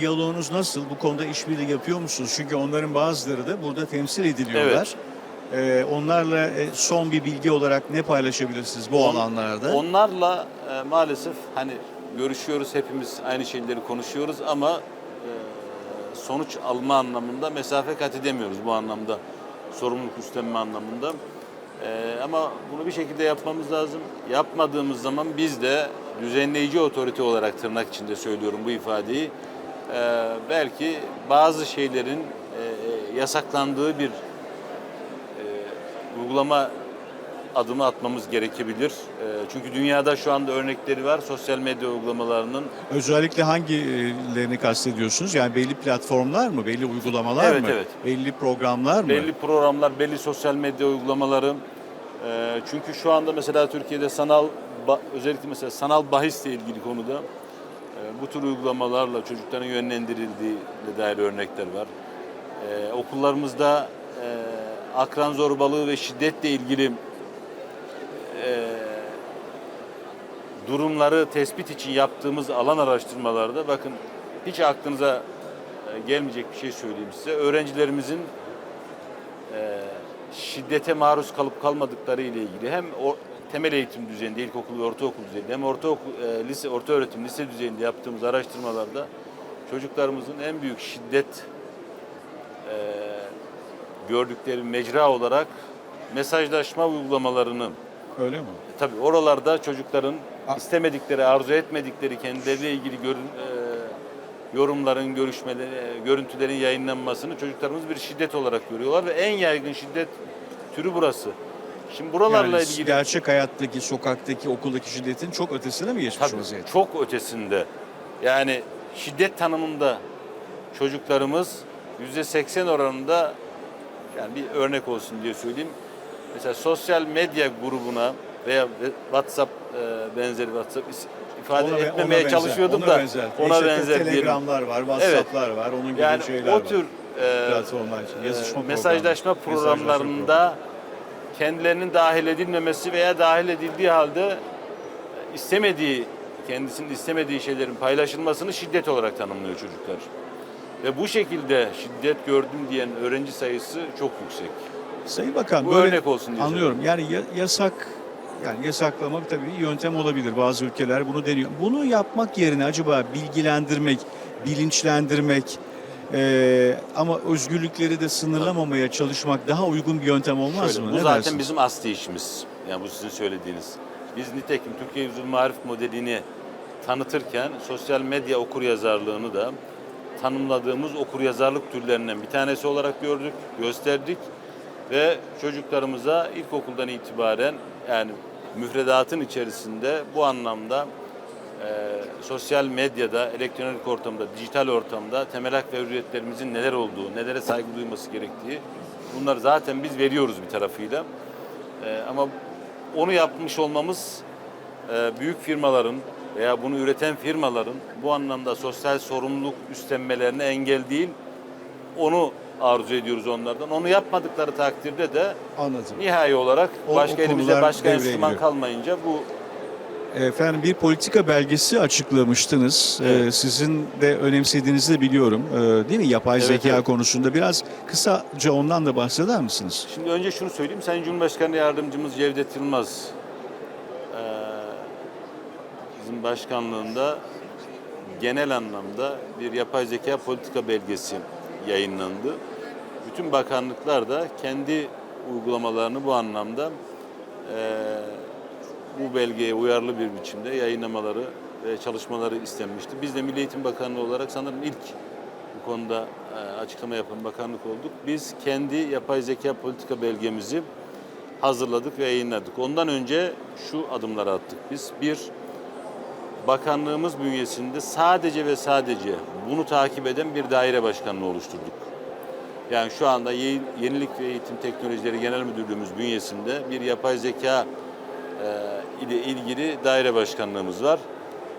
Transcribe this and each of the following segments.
diyaloğunuz nasıl? Bu konuda işbirliği yapıyor musunuz? Çünkü onların bazıları da burada temsil ediliyorlar. Ee, onlarla e, son bir bilgi olarak ne paylaşabilirsiniz bu On- alanlarda? Onlarla e, maalesef hani görüşüyoruz hepimiz aynı şeyleri konuşuyoruz ama e, sonuç alma anlamında mesafe kat edemiyoruz bu anlamda. Sorumluluk üstlenme anlamında. E, ama bunu bir şekilde yapmamız lazım. Yapmadığımız zaman biz de düzenleyici otorite olarak tırnak içinde söylüyorum bu ifadeyi. E, belki bazı şeylerin e, yasaklandığı bir uygulama adımı atmamız gerekebilir. Ee, Çünkü dünyada şu anda örnekleri var sosyal medya uygulamalarının. Özellikle hangilerini kastediyorsunuz? Yani belli platformlar mı? Belli uygulamalar Evet, mı? evet. Belli programlar mı? Belli programlar, belli sosyal medya uygulamaları. Ee, Çünkü şu anda mesela Türkiye'de sanal, özellikle mesela sanal bahisle ilgili konuda e, bu tür uygulamalarla çocukların yönlendirildiği dair örnekler var. Ee, Okullarımızda e, akran zorbalığı ve şiddetle ilgili e, durumları tespit için yaptığımız alan araştırmalarda bakın hiç aklınıza e, gelmeyecek bir şey söyleyeyim size. Öğrencilerimizin e, şiddete maruz kalıp kalmadıkları ile ilgili hem o, temel eğitim düzeyinde, ilkokul ve ortaokul düzeyinde hem ortaokul, e, lise, orta öğretim, lise düzeyinde yaptığımız araştırmalarda çocuklarımızın en büyük şiddet e, gördükleri mecra olarak mesajlaşma uygulamalarını Öyle mi? Tabii oralarda çocukların A- istemedikleri, arzu etmedikleri kendileriyle ilgili görün, e, yorumların, görüşmeleri, e, görüntülerin yayınlanmasını çocuklarımız bir şiddet olarak görüyorlar ve en yaygın şiddet türü burası. Şimdi buralarla Yani ilgili gerçek hayattaki, sokaktaki, okuldaki şiddetin çok ötesine mi geçmiş tabii, vaziyette? çok ötesinde. Yani şiddet tanımında çocuklarımız yüzde seksen oranında yani bir örnek olsun diye söyleyeyim. Mesela sosyal medya grubuna veya WhatsApp e, benzeri WhatsApp ifade Ona etmemeye ona benzer, çalışıyordum ona da benzer. ona İşte benzer diyelim. Telegramlar var, WhatsApp'lar var, onun gibi Yani şeyler o var. tür e, Platformlar için, yazışma e, mesajlaşma programları, programlarında kendilerinin dahil edilmemesi veya dahil edildiği halde istemediği, kendisinin istemediği şeylerin paylaşılmasını şiddet olarak tanımlıyor çocuklar. Ve bu şekilde şiddet gördüm diyen öğrenci sayısı çok yüksek. Sayın Bakan Bu böyle örnek olsun diye anlıyorum. Yani ya- yasak yani yasaklamak tabii yöntem olabilir. Bazı ülkeler bunu deniyor. Bunu yapmak yerine acaba bilgilendirmek, bilinçlendirmek eee, ama özgürlükleri de sınırlamamaya çalışmak daha uygun bir yöntem olmaz Şöyle, mı? bu Ne zaten dersiniz? bizim asli işimiz. Yani bu sizin söylediğiniz. Biz nitekim Türkiye Yüzyıl Marif modelini tanıtırken sosyal medya okuryazarlığını da tanımladığımız okuryazarlık türlerinden bir tanesi olarak gördük, gösterdik ve çocuklarımıza ilkokuldan itibaren yani müfredatın içerisinde bu anlamda e, sosyal medyada, elektronik ortamda, dijital ortamda temel hak ve hürriyetlerimizin neler olduğu, nelere saygı duyması gerektiği bunları zaten biz veriyoruz bir tarafıyla. E, ama onu yapmış olmamız e, büyük firmaların veya bunu üreten firmaların bu anlamda sosyal sorumluluk üstlenmelerine engel değil, onu arzu ediyoruz onlardan. Onu yapmadıkları takdirde de Anladım. nihai olarak O- başka o konular başka enstrüman kalmayınca bu Efendim bir politika belgesi açıklamıştınız. Evet. Ee, sizin de önemsediğinizi de biliyorum. Ee, değil mi? Yapay Evet, zeka evet. konusunda biraz kısaca ondan da bahseder misiniz? Şimdi önce şunu söyleyeyim. Sayın Cumhurbaşkanı Yardımcımız Cevdet Yılmaz eee, bizim başkanlığında genel anlamda bir yapay zeka politika belgesi yayınlandı. Bütün bakanlıklar da kendi uygulamalarını bu anlamda eee, bu belgeye uyarlı bir biçimde yayınlamaları ve çalışmaları istenmişti. Biz de Milli Eğitim Bakanlığı olarak sanırım ilk bu konuda e, açıklama yapan bakanlık olduk. Biz kendi yapay zeka politika belgemizi hazırladık ve yayınladık. Ondan önce şu adımları attık. Biz bir bakanlığımız bünyesinde sadece ve sadece bunu takip eden bir daire başkanlığı oluşturduk. Yani şu anda Ye- Yenilik ve Eğitim Teknolojileri Genel Müdürlüğümüz bünyesinde bir yapay zeka ile ilgili daire başkanlığımız var.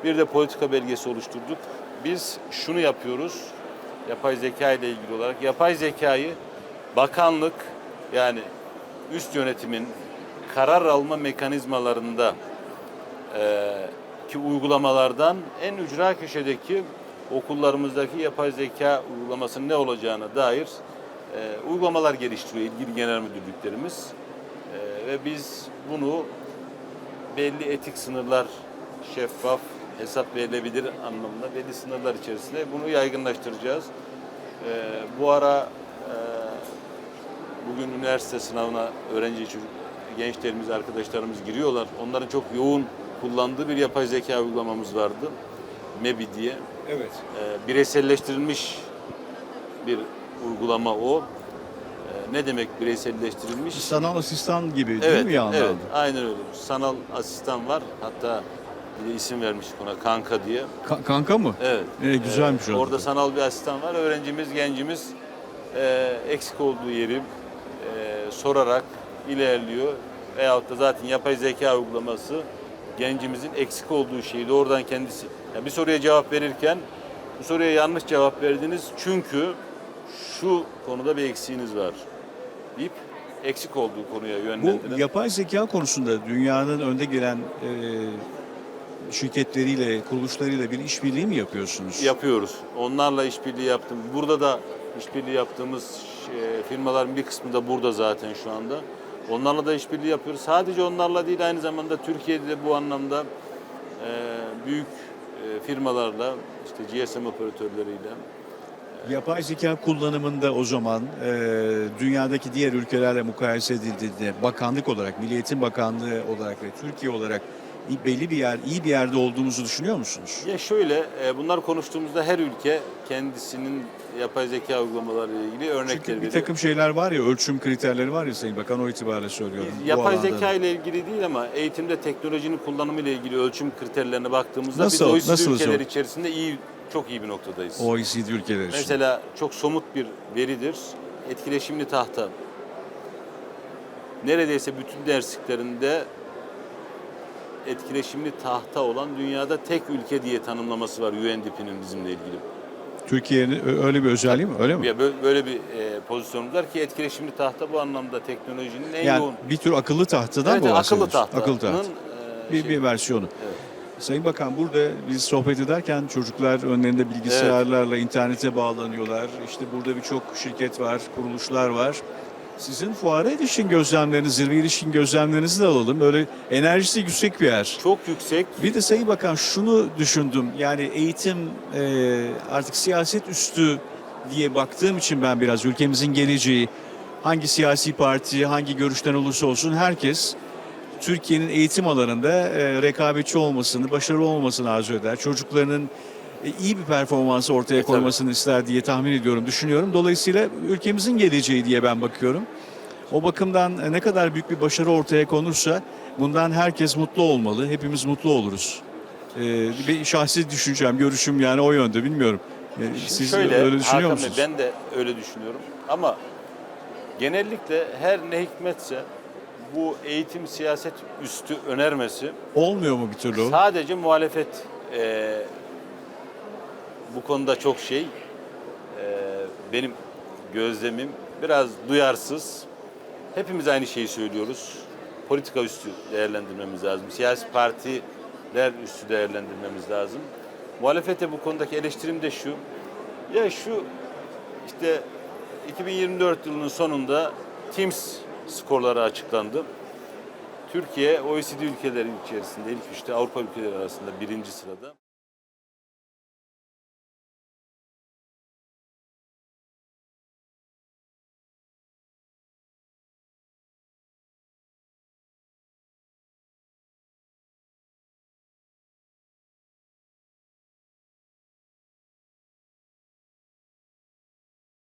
Bir de politika belgesi oluşturduk. Biz şunu yapıyoruz. Yapay zeka ile ilgili olarak yapay zekayı bakanlık yani üst yönetimin karar alma mekanizmalarında e, ki uygulamalardan en ücra köşedeki okullarımızdaki yapay zeka uygulamasının ne olacağına dair e, uygulamalar geliştiriyor ilgili genel müdürlüklerimiz. E, ve biz bunu belli etik sınırlar şeffaf hesap verilebilir anlamında belli sınırlar içerisinde bunu yaygınlaştıracağız. E, bu ara e, bugün üniversite sınavına öğrenci çocuk, gençlerimiz, arkadaşlarımız giriyorlar. Onların çok yoğun kullandığı bir yapay zeka uygulamamız vardı. MEBI diye. Evet. E, bireyselleştirilmiş bir uygulama o. Ne demek bireyselleştirilmiş? Sanal asistan gibi değil Evet, mi bir yandan? evet, aynen öyle. Sanal asistan var. Hatta bir de isim vermiştik ona Kanka diye. Ka- kanka mı? Evet. E, güzelmiş Ee. Orada sanal bir asistan var. Öğrencimiz, gencimiz e, eksik olduğu yeri e, sorarak ilerliyor. Veyahut da zaten yapay zeka uygulaması gencimizin eksik olduğu şeyi doğrudan kendisi. Yani bir soruya cevap verirken bu soruya yanlış cevap verdiniz çünkü şu konuda bir eksiğiniz var deyip eksik olduğu konuya yönlendiren. Bu yapay zeka konusunda dünyanın önde gelen e, şirketleriyle, kuruluşlarıyla bir işbirliği mi yapıyorsunuz? yapıyoruz. Onlarla işbirliği yaptım. Burada da işbirliği yaptığımız e, firmaların bir kısmı da burada zaten şu anda. Onlarla da işbirliği yapıyoruz. Sadece onlarla değil aynı zamanda Türkiye'de de bu anlamda e, büyük e, firmalarla işte GSM operatörleriyle Yapay zeka kullanımında o zaman e, dünyadaki diğer ülkelerle mukayese edildiğinde bakanlık olarak, Milli Eğitim Bakanlığı olarak ve Türkiye olarak belli bir yer, iyi bir yerde olduğumuzu düşünüyor musunuz? Ya şöyle, e, bunlar konuştuğumuzda her ülke kendisinin yapay zeka uygulamaları ile ilgili örnekler Çünkü bir veriyor. takım şeyler var ya, ölçüm kriterleri var ya Sayın Bakan o itibarla söylüyorum. Yapay zeka ile ilgili değil ama eğitimde teknolojinin kullanımı ile ilgili ölçüm kriterlerine baktığımızda Nasıl- biz OECD ülkeler içerisinde iyi çok iyi bir noktadayız. OECD ülkeleri için. Mesela çok somut bir veridir. Etkileşimli tahta. Neredeyse bütün dersliklerinde etkileşimli tahta olan dünyada tek ülke diye tanımlaması var UNDP'nin bizimle ilgili. Türkiye'nin öyle bir özelliği mi? Öyle mi? Ya böyle, bir e, pozisyonumuz var ki etkileşimli tahta bu anlamda teknolojinin en Yani yoğun. bir tür akıllı tahtadan Evet, mı akıllı tahtanın Akıllı tahta. e, Bir, şey- bir versiyonu. Evet. Sayın Bakan burada biz sohbet ederken çocuklar önlerinde bilgisayarlarla internete bağlanıyorlar. İşte burada birçok şirket var, kuruluşlar var. Sizin fuara ilişkin gözlemleriniz, zirve ilişkin gözlemlerinizi de alalım. Böyle enerjisi yüksek bir yer. Çok yüksek. Bir de Sayın Bakan şunu düşündüm. Yani eğitim e, artık siyaset üstü diye baktığım için ben biraz ülkemizin geleceği hangi siyasi parti, hangi görüşten olursa olsun herkes Türkiye'nin eğitim alanında e, rekabetçi olmasını, başarılı olmasını arzu eder. Çocuklarının e, iyi bir performansı ortaya E, tabii. koymasını ister diye tahmin ediyorum, düşünüyorum. Dolayısıyla ülkemizin geleceği diye ben bakıyorum. O bakımdan e, ne kadar büyük bir başarı ortaya konursa bundan herkes mutlu olmalı. Hepimiz mutlu oluruz. Ee, bir şahsi düşüncem, görüşüm yani o yönde bilmiyorum. Ee, Siz şöyle, öyle düşünüyor Hakan musunuz? ben de öyle düşünüyorum. Ama genellikle her ne hikmetse bu eğitim siyaset üstü önermesi Olmuyor mu bir türlü o? sadece muhalefet e, bu konuda çok şey e, benim gözlemim biraz duyarsız. Hepimiz aynı şeyi söylüyoruz. Politika üstü değerlendirmemiz lazım. Siyasi partiler üstü değerlendirmemiz lazım. Muhalefete bu konudaki eleştirim de şu. Ya şu işte 2024 yılının sonunda Teams skorları açıklandı. Türkiye OECD ülkeleri içerisinde ilk üçte Avrupa ülkeleri arasında birinci sırada.